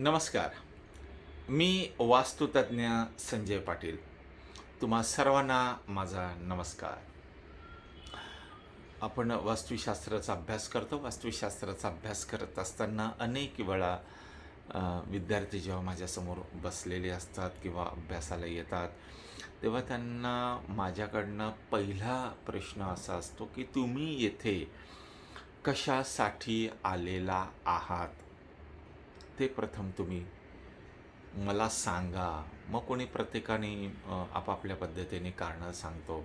नमस्कार. मी वास्तुतज्ञ संजय पाटील. तुम्हा सर्वांना माझा नमस्कार. आपण वास्तुशास्त्राचा अभ्यास करतो. वास्तुशास्त्राचा अभ्यास करत असताना अनेक वेळा विद्यार्थी जेव्हा माझ्यासमोर बसलेले असतात किंवा अभ्यासाला येतात तेव्हा त्यांना माझ्याकडनं पहिला प्रश्न असा असतो की तुम्ही येथे कशासाठी आलेला आहात? ते प्रथम तुम्ही मला सांगा. मग कोणी प्रत्येकाने आपापल्या पद्धतीने कारणं सांगतो.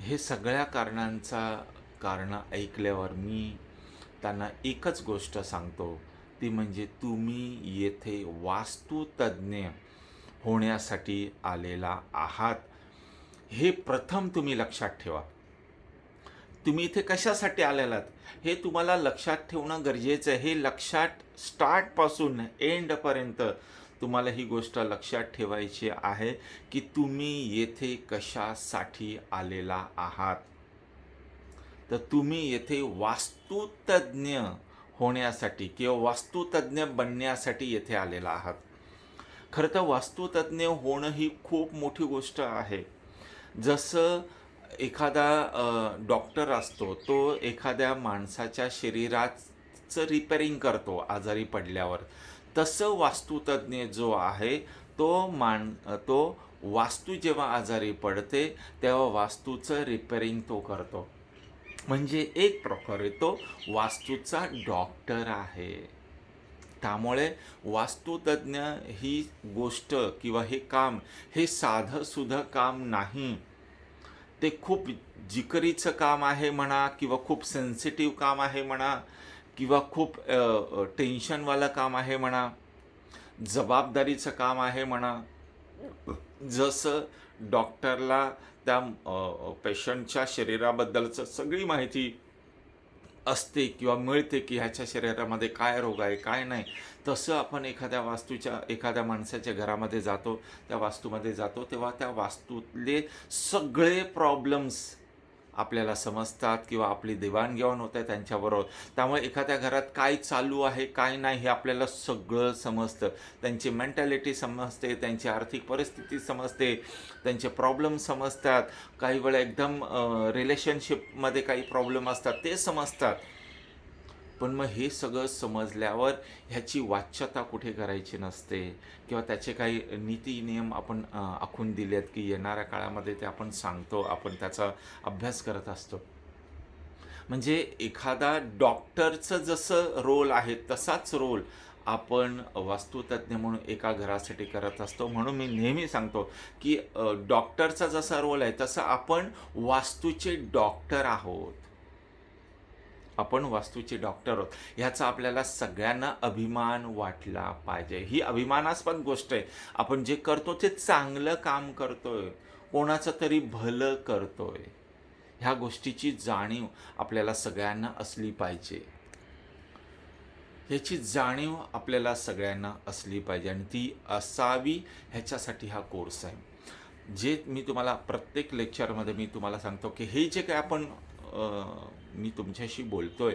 हे सगळ्या कारणांचा कारणं ऐकल्यावर मी त्यांना एकच गोष्ट सांगतो. ती म्हणजे तुम्ही येथे वास्तुतज्ञ होण्यासाठी आलेला आहात. हे प्रथम तुम्ही लक्षात ठेवा. तुम्ही इथे कशासाठी आलेलात? हे तुम्हाला लक्षात ठेवणं गरजेचं आहे. हे लक्षात स्टार्टपासून एंडपर्यंत तुम्हाला ही गोष्ट लक्षात ठेवायची आहे की तुम्ही येथे कशासाठी आलेला आहात. तर तुम्ही येथे वास्तुतज्ञ होण्यासाठी किंवा वास्तुतज्ञ बनण्यासाठी येथे आलेला आहात. खरं तर वास्तुतज्ञ होणं ही खूप मोठी गोष्ट आहे. जसं एखादा डॉक्टर असतो तो एखाद्या माणसाच्या शरीरात चं रिपेरिंग करतो आजारी पडल्यावर. तसं वास्तुतज्ञ जो आहे तो मान तो वास्तू जेव्हा आजारी पडते तेव्हा वास्तूचं रिपेरिंग तो करतो. म्हणजे एक प्रकारे तो वास्तूचा डॉक्टर आहे. त्यामुळे वास्तुतज्ञ ही गोष्ट किंवा हे काम हे साधं सुधं काम नाही. ते खूप जिकरीचं काम आहे म्हणा किंवा खूप सेन्सिटिव्ह काम आहे म्हणा. किंवा खूप टेन्शनवालं काम आहे म्हणा जबाबदारीचं काम आहे म्हणा जसं डॉक्टरला त्या पेशंटच्या शरीराबद्दलचं सगळी माहिती असते किंवा मिळते की ह्याच्या शरीरामध्ये काय रोग आहे काय नाही तसं आपण एखाद्या वास्तूच्या एखाद्या माणसाच्या घरामध्ये जातो त्या वास्तूमध्ये जातो तेव्हा त्या वास्तूतले सगळे प्रॉब्लेम्स आपल्याला समजतात किंवा आपली देवाणघेवाण होते त्यांच्याबरोबर. त्यामुळे एखाद्या घरात काय चालू आहे काय नाही हे आपल्याला सगळं समजतं. त्यांची मेंटॅलिटी समजते त्यांची आर्थिक परिस्थिती समजते त्यांचे प्रॉब्लेम समजतात. काही वेळा एकदम रिलेशनशिपमध्ये काही प्रॉब्लेम असतात ते समजतात. पण मग हे सगळं समजल्यावर ह्याची वाच्यता कुठे करायची नसते किंवा त्याचे काही नीती नियम आपण आखून आखून दिलेत की येणाऱ्या काळामध्ये ते आपण सांगतो आपण त्याचा अभ्यास करत असतो. म्हणजे एखादा डॉक्टरचं जसं रोल आहे तसाच रोल आपण वास्तुतज्ञ म्हणून एका घरासाठी करत असतो. म्हणून मी नेहमी सांगतो की डॉक्टरचा जसा रोल आहे तसं आपण वास्तूचे डॉक्टर आहोत. आपण वास्तूचे डॉक्टर आहोत. ह्याचा आपल्याला सगळ्यांना अभिमान वाटला पाहिजे. ही अभिमानास्पद गोष्ट आहे. आपण जे करतो ते चांगलं काम करतोय. कोणाचं तरी भलं करतोय. ह्या गोष्टीची जाणीव आपल्याला सगळ्यांना असली पाहिजे. ह्याची जाणीव आपल्याला सगळ्यांना असली पाहिजे आणि ती असावी ह्याच्यासाठी हा कोर्स आहे. जे मी तुम्हाला प्रत्येक लेक्चरमध्ये मी तुम्हाला सांगतो की हे जे काय आपण मी तुमच्याशी बोलतोय.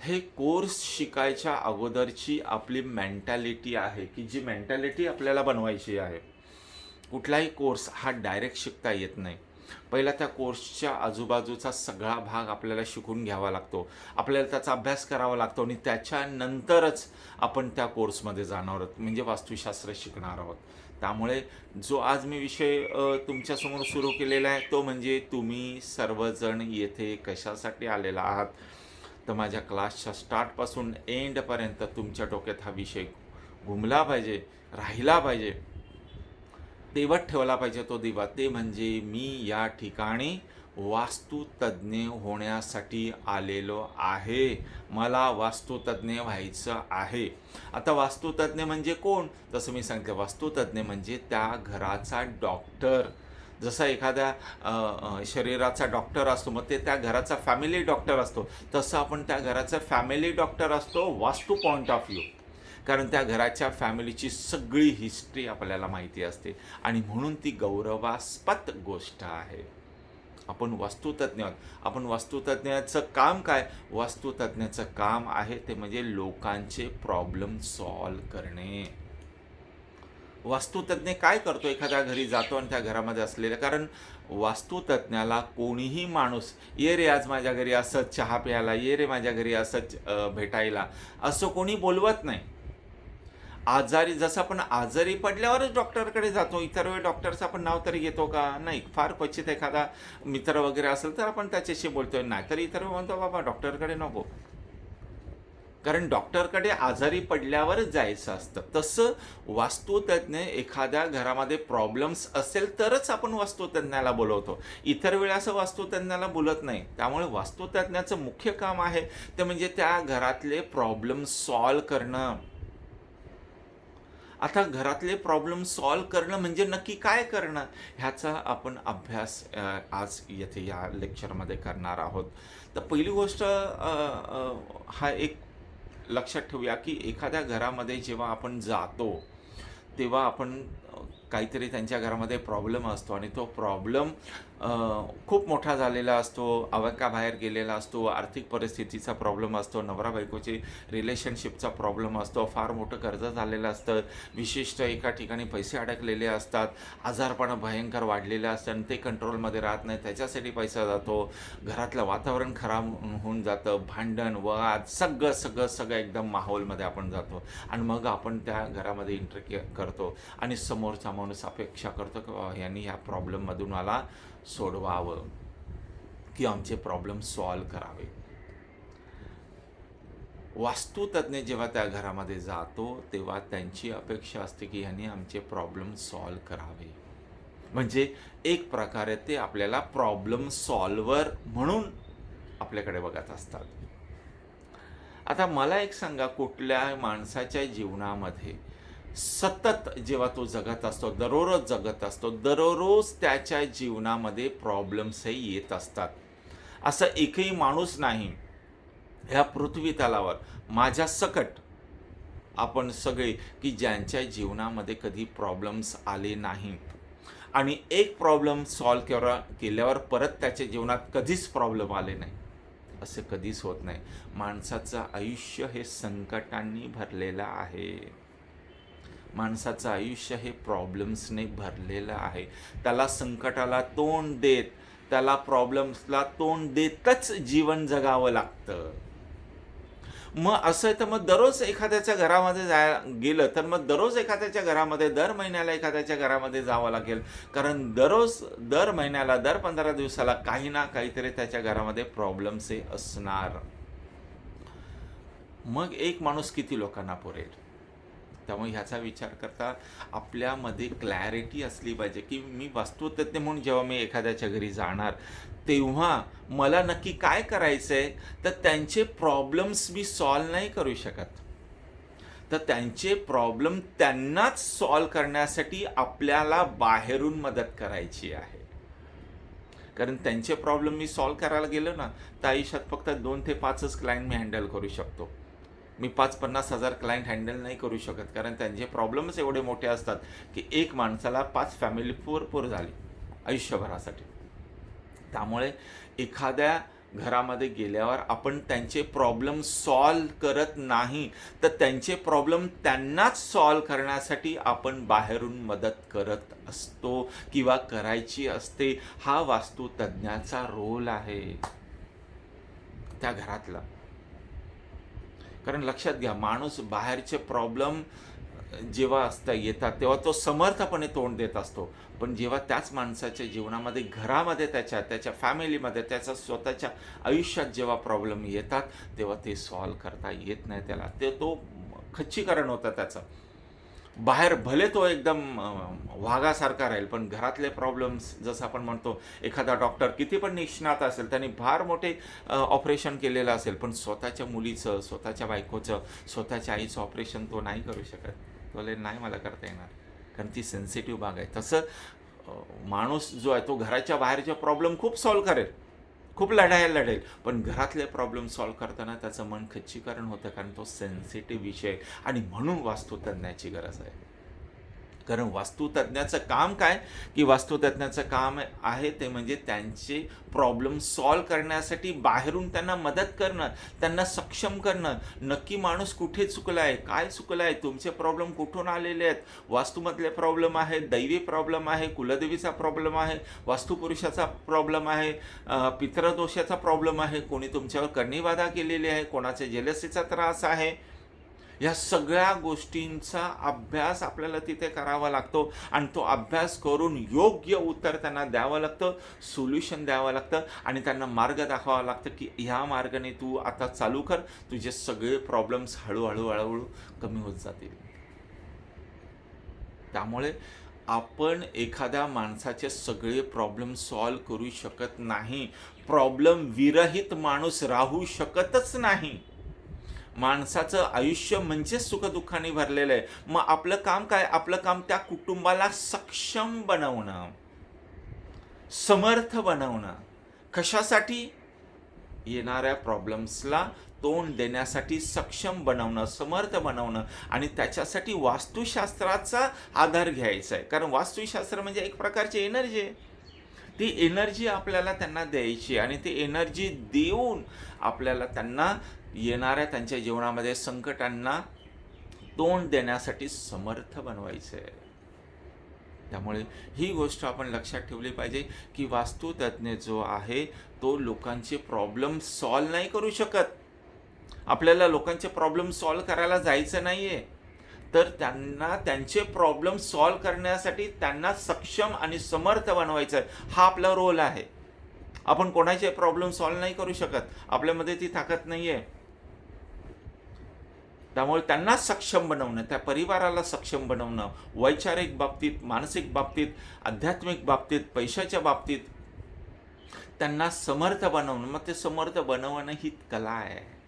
हे कोर्स शिकायच्या अगोदरची आपली मेंटॅलिटी आहे की जी मेंटॅलिटी आपल्याला बनवायची आहे. कुठलाही कोर्स हा डायरेक्ट शिकता येत नाही. पहिला त्या कोर्सच्या आजूबाजूचा सगळा भाग आपल्याला शिकून घ्यावा लागतो. आपल्याला त्याचा अभ्यास करावा लागतो आणि त्याच्यानंतरच आपण त्या कोर्समध्ये जाणार आहोत. म्हणजे वास्तुशास्त्र शिकणार आहोत. त्यामुळे जो आज मी विषय तुमच्यासमोर सुरू केलेला आहे तो म्हणजे तुम्ही सर्वजण येथे कशासाठी आलेला आहात? तर माझ्या क्लासच्या स्टार्टपासून एंडपर्यंत तुमच्या डोक्यात हा विषय घुमला पाहिजे राहिला पाहिजे. तेवत ठेवला पाहिजे तो दिवा. ते म्हणजे मी या ठिकाणी वास्तुतज्ञ होण्यासाठी आलेलो आहे. मला वास्तुतज्ञ व्हायचं आहे. आता वास्तुतज्ञ म्हणजे कोण? जसं मी सांगते वास्तुतज्ञ म्हणजे त्या घराचा डॉक्टर. जसा एखाद्या शरीराचा डॉक्टर असतो मग ते त्या घराचा फॅमिली डॉक्टर असतो. तसं आपण त्या घराचा फॅमिली डॉक्टर असतो वास्तू पॉईंट ऑफ व्ह्यू. कारण त्या घराच्या फॅमिलीची सगळी हिस्ट्री आपल्याला माहिती असते. आणि म्हणून ती गौरवास्पद गोष्ट आहे. आपण वास्तुतज्ञ आहोत. आपण वास्तुतज्ञाचं काम काय? वास्तुतज्ञाचं काम आहे ते म्हणजे लोकांचे प्रॉब्लेम सॉल्व करणे. वास्तुतज्ञ काय करतो? एखाद्या घरी जातो आणि त्या घरामध्ये असलेल्या कारण वास्तुतज्ञाला कोणीही माणूस ये रे आज माझ्या घरी असंच चहा प्यायला ये रे माझ्या घरी असंच भेटायला असं कोणी बोलवत नाही. आजारी जसं आपण आजारी पडल्यावरच डॉक्टरकडे जातो इतर वेळी डॉक्टरचं आपण नाव तरी घेतो का? नाही फार क्वचित एखादा मित्र वगैरे असेल तर आपण त्याच्याशी बोलतोय. नाहीतर इतर वेळ म्हणतो बाबा डॉक्टरकडे नको. कारण डॉक्टरकडे आजारी पडल्यावरच जायचं असतं. तसं वास्तुतज्ञ एखाद्या घरामध्ये प्रॉब्लेम्स असेल तरच आपण वास्तुतज्ञाला बोलवतो. इतर वेळा असं वास्तुतज्ञाला बोलत नाही. त्यामुळे वास्तुतज्ञाचं मुख्य काम आहे ते म्हणजे त्या घरातले प्रॉब्लेम सॉल्व करणं. आता घरातले प्रॉब्लेम सॉल्व करणं म्हणजे नक्की काय करणं? ह्याचा आपण अभ्यास आज येथे या लेक्चरमध्ये करणार आहोत. तर पहिली गोष्ट हा एक लक्षात ठेवूया की एखाद्या घरामध्ये जेव्हा आपण जातो तेव्हा आपण काहीतरी त्यांच्या घरामध्ये प्रॉब्लेम असतो आणि तो प्रॉब्लेम खूप मोठा झालेला असतो अवकाबाहेर गेलेला असतो आर्थिक परिस्थितीचा प्रॉब्लेम असतो नवरा बायकोची रिलेशनशिपचा प्रॉब्लेम असतो फार मोठं कर्ज झालेलं असतं विशिष्ट एका ठिकाणी पैसे अडकलेले असतात आजारपणं भयंकर वाढलेले असतं आणि ते कंट्रोलमध्ये राहत नाही त्याच्यासाठी पैसा जातो घरातलं वातावरण खराब होऊन जातं भांडण वाद सगळं सगळं सगळं एकदम माहोलमध्ये आपण जातो आणि मग आपण त्या घरामध्ये इंटर करतो आणि सम समोरचा माणूस अपेक्षा करतो की यांनी ह्या प्रॉब्लेममधून मला सोडवावं की आमचे प्रॉब्लेम सॉल्व करावे. वास्तुतज्ञ जेव्हा त्या घरामध्ये जातो तेव्हा त्यांची अपेक्षा असते की ह्यांनी आमचे प्रॉब्लेम सॉल्व करावे. म्हणजे एक प्रकारे ते आपल्याला प्रॉब्लेम सॉल्वर म्हणून आपल्याकडे बघत असतात. आता मला एक सांगा कुठल्या माणसाच्या जीवनामध्ये सतत जेव्हा तो जगत असतो दररोज जगत असतो दररोज त्याच्या जीवनामध्ये प्रॉब्लेम्स हे येत असतात. असं एकही माणूस नाही ह्या पृथ्वी तलावर माझ्या सकट आपण सगळे की ज्यांच्या जीवनामध्ये कधी प्रॉब्लेम्स आले नाही. आणि एक प्रॉब्लेम सॉल्व केला केल्यावर परत त्याच्या जीवनात कधीच प्रॉब्लेम आले नाही. असं कधीच होत नाही. माणसाचं आयुष्य हे संकटांनी भरलेलं आहे. माणसाचं आयुष्य हे प्रॉब्लेम्सने भरलेलं आहे. त्याला संकटाला तोंड देत त्याला प्रॉब्लेम्सला तोंड देतच जीवन जगावं लागतं. मग असं आहे तर मग दररोज एखाद्याच्या घरामध्ये जाय गेलं तर मग दररोज एखाद्याच्या घरामध्ये दर महिन्याला एखाद्याच्या घरामध्ये जावं लागेल. कारण दररोज दर महिन्याला दर पंधरा दिवसाला काही ना काहीतरी त्याच्या घरामध्ये प्रॉब्लेम्स हे असणार. मग एक माणूस किती लोकांना पुरेल? त्यामुळे ह्याचा विचार करता आपल्यामध्ये क्लॅरिटी असली पाहिजे. की मी वास्तुतज्ञ म्हणून जेव्हा मी एखाद्याच्या घरी जाणार तेव्हा मला नक्की काय करायचं आहे तर त्यांचे प्रॉब्लेम्स मी सॉल्व नाही करू शकत. तर त्यांचे प्रॉब्लेम त्यांनाच सॉल्व करण्यासाठी आपल्याला बाहेरून मदत करायची आहे. कारण त्यांचे प्रॉब्लेम मी सॉल्व करायला गेलो ना तर आयुष्यात फक्त दोन ते पाचच क्लायंट मी हँडल करू शकतो. मी पाच पन्नास हजार क्लायंट हँडल नाही करू शकत कारण त्यांचे प्रॉब्लेम्स एवढे मोठे असतात की एक माणसाला पाच फॅमिली पूर झाली आयुष्यभरासाठी. त्यामुळे एखाद्या घरामध्ये गेल्यावर आपण त्यांचे प्रॉब्लेम सॉल्व करत नाही तर त्यांचे प्रॉब्लेम त्यांनाच सॉल्व करण्यासाठी आपण बाहेरून मदत करत असतो किंवा करायची असते हा वास्तुतज्ञाचा रोल आहे. त्या घरातला. कारण लक्षात घ्या माणूस बाहेरचे प्रॉब्लेम जेव्हा असता येतात तेव्हा तो समर्थपणे तोंड देत असतो. पण जेव्हा त्याच माणसाच्या जीवनामध्ये घरामध्ये त्याच्या त्याच्या फॅमिलीमध्ये त्याच्या स्वतःच्या आयुष्यात जेव्हा प्रॉब्लेम येतात तेव्हा ते सॉल्व करता येत नाही त्याला. ते तो खच्चीकरण होतं त्याचं. बाहेर भले तो एकदम वाघासारखा राहील पण घरातले प्रॉब्लेम्स जसं आपण म्हणतो एखादा डॉक्टर किती पण निष्णात असेल त्यांनी फार मोठे ऑपरेशन केलेलं असेल पण स्वतःच्या मुलीचं स्वतःच्या बायकोचं स्वतःच्या आईचं ऑपरेशन तो नाही करू शकत. तो बोले नाही मला करता येणार. कारण ती सेन्सिटिव्ह भाग आहे. तसं माणूस जो आहे तो घराच्या बाहेरचे प्रॉब्लेम खूप सॉल्व करेल. खूप लढायला लढेल. पण घरातले प्रॉब्लेम सॉल्व करताना त्याचं मन खच्चीकरण होतं कारण तो सेन्सिटिव्ह विषय आणि म्हणून वास्तुतज्ञाची गरज आहे. कारण वास्तुतज्ञाचं काम काय? की वास्तुतज्ञाचं काम आहे ते म्हणजे त्यांचे प्रॉब्लेम सॉल्व करण्यासाठी बाहेरून त्यांना मदत करणं त्यांना सक्षम करणं. नक्की माणूस कुठे चुकला आहे काय चुकलं आहे तुमचे प्रॉब्लेम कुठून आलेले आहेत? वास्तूमधले प्रॉब्लेम आहे दैवी प्रॉब्लेम आहे कुलदेवीचा प्रॉब्लेम आहे वास्तुपुरुषाचा प्रॉब्लेम आहे पितृदोषाचा प्रॉब्लेम आहे. कोणी तुमच्यावर कर्णीवादा केलेली आहे कोणाचे जेलसीचा त्रास आहे? या सगळ्या गोष्टींचा अभ्यास आपल्याला तिथे करावा लागतो आणि तो अभ्यास करून योग्य उत्तर त्यांना द्यावं लागतं सोल्युशन द्यावं लागतं आणि त्यांना मार्ग दाखवावा लागतं की ह्या मार्गाने तू आता चालू कर तुझे सगळे प्रॉब्लेम्स हळूहळू हळूहळू कमी होत जातील. त्यामुळे आपण एखाद्या माणसाचे सगळे प्रॉब्लेम सॉल्व करू शकत नाही. प्रॉब्लेम विरहित माणूस राहू शकतच नाही. माणसाचं आयुष्य म्हणजेच सुखदुःखाने भरलेलं आहे. मग आपलं काम काय? आपलं काम त्या कुटुंबाला सक्षम बनवणं. समर्थ बनवणं. कशासाठी? येणाऱ्या प्रॉब्लेम्सला तोंड देण्यासाठी सक्षम बनवणं समर्थ बनवणं आणि त्याच्यासाठी वास्तुशास्त्राचा आधार घ्यायचा आहे. कारण वास्तुशास्त्र म्हणजे एक प्रकारची एनर्जी आहे. ती एनर्जी आपल्याला त्यांना द्यायची आणि ती एनर्जी देऊन आपल्याला त्यांना येणाऱ्या त्यांच्या जीवनामध्ये संकटांना तोंड देण्यासाठी समर्थ बनवायचं. आहे त्यामुळे ही गोष्ट आपण लक्षात ठेवली पाहिजे की वास्तुतज्ञ जो आहे तो लोकांचे प्रॉब्लेम सॉल्व नाही करू शकत. आपल्याला लोकांचे प्रॉब्लेम सॉल्व करायला जायचं नाही आहे तर त्यांना त्यांचे प्रॉब्लेम सॉल्व करण्यासाठी त्यांना सक्षम आणि समर्थ बनवायचं आहे हा आपला रोल आहे. आपण कोणाचे प्रॉब्लेम सॉल्व नाही करू शकत. आपल्यामध्ये ती ताकद नाही आहे त्यामुळे त्यांना सक्षम बनवणं त्या परिवाराला सक्षम बनवणं वैचारिक बाबतीत मानसिक बाबतीत आध्यात्मिक बाबतीत पैशाच्या बाबतीत त्यांना समर्थ बनवणं. मग ते समर्थ बनवणं ही कला आहे.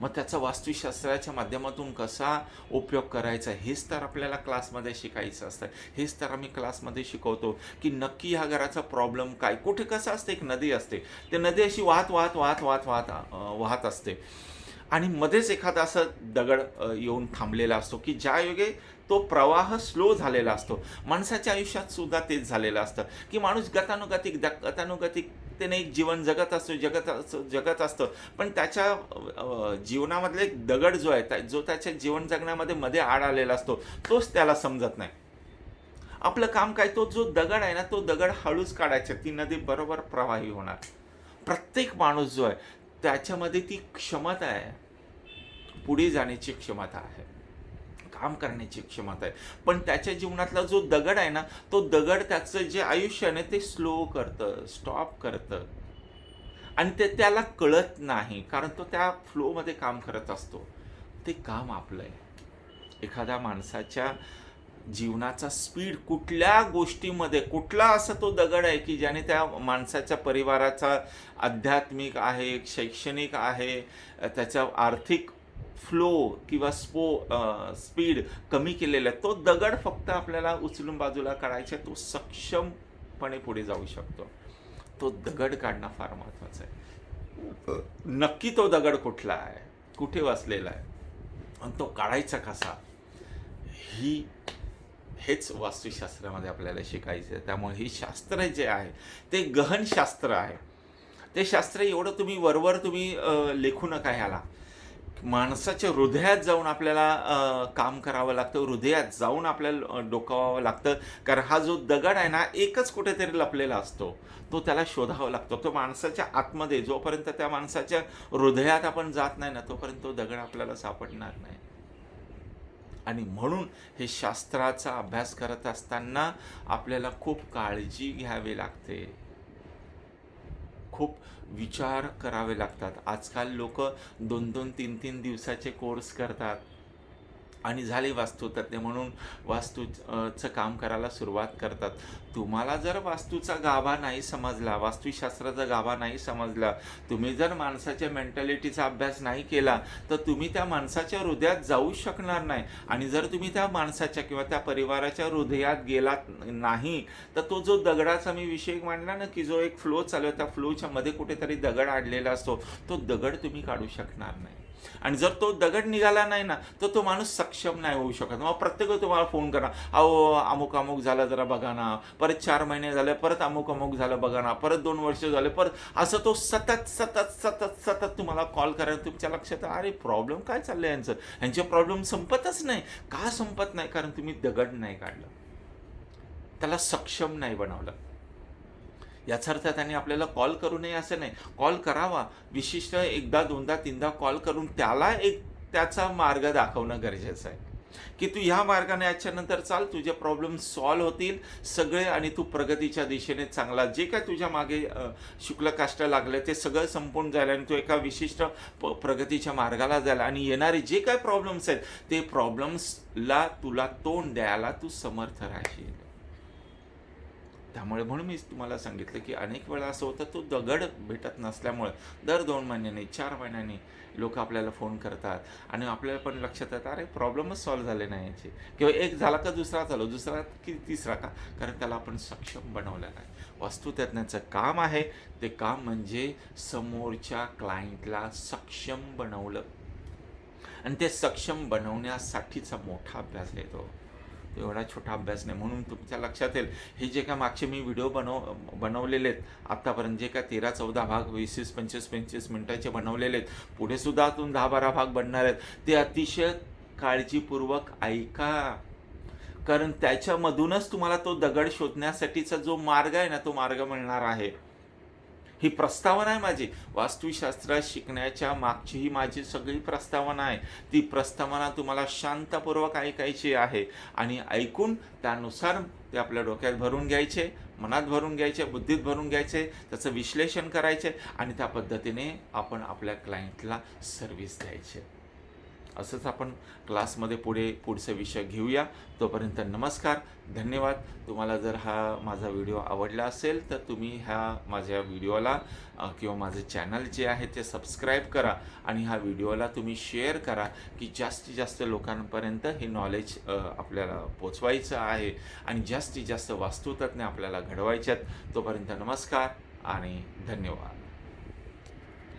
मग त्याचा वास्तुशास्त्राच्या माध्यमातून कसा उपयोग करायचा हेच तर आपल्याला क्लासमध्ये शिकायचं असतं. हेच तर आम्ही क्लासमध्ये शिकवतो की नक्की ह्या घराचा प्रॉब्लेम काय? कुठे कसं असते? एक नदी असते. ते नदी अशी वाहत वाहत वाहत वाहत वाहत वाहत असते. आणि मध्येच एखादा असं दगड येऊन थांबलेला असतो की ज्या योगे तो प्रवाह स्लो झालेला असतो. माणसाच्या आयुष्यात सुद्धा तेच झालेलं असतं. की माणूस गतानुगतिक द- गतानुगतिक त्याने एक जीवन जगत असतो जगत असतो जगत असतं. पण त्याच्या जीवनामधले एक दगड जो आहे त्या- जो त्याच्या जीवन जगण्यामध्ये मध्ये आड आलेला असतो तोच त्याला समजत नाही. आपलं काम काय तो जो दगड आहे ना तो दगड हळूच काढायचा. ती नदी बरोबर प्रवाही होणार. प्रत्येक माणूस जो आहे त्याच्यामध्ये ती क्षमता आहे. पुढे जाण्याची क्षमता आहे. काम करण्याची क्षमता आहे. पण त्याच्या जीवनातला जो दगड आहे ना तो दगड त्याचं जे आयुष्य आहे ना ते स्लो करतं स्टॉप करतं. आणि ते त्याला कळत नाही. कारण तो त्या फ्लोमध्ये काम करत असतो. ते काम आपलं आहे. एखाद्या माणसाच्या जीवनाचा स्पीड कुठल्या गोष्टीमध्ये कुठला असा तो दगड आहे की ज्याने त्या माणसाच्या परिवाराचा आध्यात्मिक आहे शैक्षणिक आहे त्याच्या आर्थिक फ्लो किंवा स्पो स्पीड कमी केलेला आहे तो दगड फक्त आपल्याला उचलून बाजूला काढायचा आहे. तो सक्षमपणे पुढे जाऊ शकतो. तो दगड काढणं फार महत्वाचं आहे. नक्की तो दगड कुठला आहे? कुठे वसलेला आहे? आणि तो काढायचा कसा? ही हेच वास्तुशास्त्रामध्ये आपल्याला शिकायचं आहे त्यामुळे हे शास्त्र जे आहे ते गहन शास्त्र आहे. ते शास्त्र एवढं तुम्ही वरवर तुम्ही लेखू नका ह्याला. माणसाच्या हृदयात जाऊन आपल्याला काम करावं लागतं हृदयात जाऊन आपल्याला डोकावावं लागतं. कारण हा जो दगड आहे ना एकच कुठेतरी लपलेला असतो. तो त्याला शोधावा लागतो. तो माणसाच्या आतमध्ये जोपर्यंत त्या माणसाच्या हृदयात आपण जात नाही ना तोपर्यंत तो दगड आपल्याला सापडणार नाही. आणि म्हणून हे शास्त्राचा अभ्यास करत असताना आपल्याला खूप काळजी घ्यावी लागते. खूप विचार करावे लागतात. आजकाल लोक दोन दोन तीन तीन दिवसाचे कोर्स करतात. आणि झाली वास्तुतज्ञ म्हणून वास्तूचं काम करायला सुरुवात करतात. तुम्हाला जर वास्तूचा गाभा नाही समजला वास्तुशास्त्राचा गाभा नाही समजला तुम्ही जर माणसाच्या मेंटॅलिटीचा अभ्यास नाही केला तर तुम्ही त्या माणसाच्या हृदयात जाऊ शकणार नाही. आणि जर तुम्ही त्या माणसाच्या किंवा त्या परिवाराच्या हृदयात गेलात नाही तर तो जो दगडाचा मी विषय मांडला ना की जो एक फ्लो चालू आहे त्या फ्लोच्या मध्ये कुठेतरी दगड आणलेला असतो. तो दगड तुम्ही काढू शकणार नाही. आणि जर तो दगड निघाला नाही ना तर तो माणूस सक्षम नाही होऊ शकत. मग प्रत्येक तुम्हाला फोन करा अहो अमुक अमुक झालं जरा बघा ना परत चार महिने झाले परत अमुक अमुक झालं बघा ना परत दोन वर्ष झाले परत असं तो सतत सतत सतत सतत तुम्हाला कॉल करायला तुमच्या लक्षात अरे प्रॉब्लेम काय चाललंय यांचं? यांचे प्रॉब्लेम संपतच नाही. का संपत नाही? कारण तुम्ही दगड नाही काढलं. त्याला सक्षम नाही बनवलं. याचा अर्थ त्यांनी आपल्याला कॉल करू नये असं नाही. कॉल करावा. विशिष्ट एकदा दोनदा तीनदा कॉल करून त्याला एक त्याचा मार्ग दाखवणं गरजेचं आहे. की तू ह्या मार्गाने याच्यानंतर चाल तुझे प्रॉब्लेम सॉल्व्ह होतील सगळे आणि तू प्रगतीच्या दिशेने चांगला. जे काय तुझ्या मागे अ, शुक्ल काष्ट लागले ते सगळं संपून झालं आणि तू एका विशिष्ट प- प्रगतीच्या मार्गाला जायला आणि येणारे जे काय प्रॉब्लेम्स आहेत ते प्रॉब्लेम्सला तुला तोंड द्यायला तू समर्थ राहशील. त्यामुळे म्हणून मी तुम्हाला सांगितलं की अनेक वेळा असं होतं तो दगड भेटत नसल्यामुळे दर दोन महिन्यांनी चार महिन्यांनी लोक आपल्याला फोन करतात आणि आपल्याला पण लक्षात येतं अरे प्रॉब्लेमच सॉल्व्ह झाले नाही याचे. किंवा एक झाला का दुसरा चालू दुसरा की तिसरा का? कारण त्याला आपण सक्षम बनवलेला आहे वास्तुतज्ञाचं काम आहे ते काम म्हणजे समोरच्या क्लायंटला सक्षम बनवलं. आणि ते सक्षम बनवण्यासाठीचा मोठा अभ्यास येतो तो एवढा छोटा अभ्यास नाही. म्हणून तुमच्या लक्षात येईल हे जे काय मागचे मी व्हिडिओ बनव बनवलेले आहेत आत्तापर्यंत जे काय तेरा चौदा भाग वीस वीस पंचवीस पंचवीस मिनटाचे बनवलेले आहेत पुढे सुद्धा अजून दहा बारा भाग बनणार आहेत. ते अतिशय काळजीपूर्वक ऐका. कारण त्याच्यामधूनच तुम्हाला तो दगड शोधण्यासाठीचा जो मार्ग आहे ना तो मार्ग मिळणार आहे. ही प्रस्तावना आहे माझी. वास्तुशास्त्र शिकण्याच्या मागची ही माझी सगळी प्रस्तावना आहे. ती प्रस्तावना तुम्हाला शांतपूर्वक ऐकायची आहे आणि ऐकून त्यानुसार ते आपल्या डोक्यात भरून घ्यायचे मनात भरून घ्यायचे बुद्धीत भरून घ्यायचे त्याचं विश्लेषण करायचे आणि त्या पद्धतीने आपण आपल्या क्लायंटला सर्व्हिस द्यायचे. असंच आपण क्लासमध्ये पुढे पुढचा विषय घेऊया. तोपर्यंत नमस्कार धन्यवाद. तुम्हाला जर हा माझा व्हिडिओ आवडला असेल तर तुम्ही ह्या माझ्या व्हिडिओला किंवा माझे चॅनल जे आहे ते सबस्क्राईब करा आणि ह्या व्हिडिओला तुम्ही शेअर करा की जास्तीत जास्त लोकांपर्यंत हे नॉलेज आपल्याला पोचवायचं आहे आणि जास्तीत जास्त वास्तुतज्ञ आपल्याला घडवायच्यात तोपर्यंत नमस्कार आणि धन्यवाद.